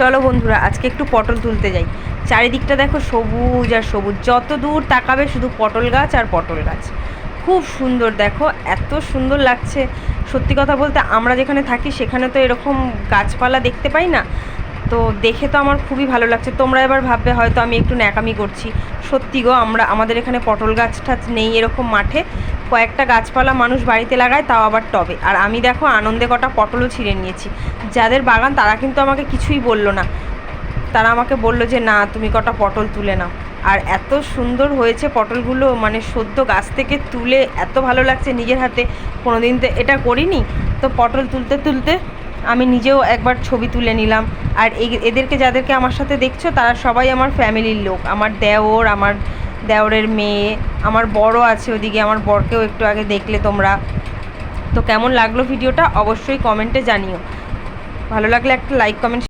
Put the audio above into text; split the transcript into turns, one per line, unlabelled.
চলো বন্ধুরা, আজকে একটু পটল তুলতে যাই। চারিদিকটা দেখো সবুজ আর সবুজ। যত দূর তাকাবে শুধু পটল গাছ আর পটল গাছ। খুব সুন্দর দেখো, এত সুন্দর লাগছে। সত্যি কথা বলতে আমরা যেখানে থাকি সেখানে তো এরকম গাছপালা দেখতে পাই না। তো দেখে তো আমার খুবই ভালো লাগছে। তোমরা এবার ভাববে হয়তো আমি একটু ন্যাকামি করছি। সত্যি গো, আমরা, আমাদের এখানে পটল গাছ টাছ নেই এরকম মাঠে। কয়েকটা গাছপালা মানুষ বাড়িতে লাগায়, তাও আবার টবে। আর আমি দেখো, আনন্দে কটা পটলও ছিঁড়ে নিয়েছি। যাদের বাগান, তারা কিন্তু আমাকে কিছুই বলল না। তারা আমাকে বলল যে, না, তুমি কটা পটল তুলে নাও। আর এত সুন্দর হয়েছে পটলগুলো মানে সদ্য গাছ থেকে তুলে এত ভালো লাগছে নিজের হাতে। কোনো দিন তো এটা করিনি। তো পটল তুলতে তুলতে আমি নিজেও একবার ছবি তুলে নিলাম। আর এদেরকে, যাদেরকে আমার সাথে দেখছ, তারা সবাই আমার ফ্যামিলির লোক। আমার দেওর, আমার দেওরের মেয়ে, আমার বড় আছে ওদিকে, আমার বরকেও একটু আগে দেখলে তোমরা। তো কেমন লাগল ভিডিওটা অবশ্যই কমেন্টে জানিও। ভালো লাগলে একটা লাইক কমেন্ট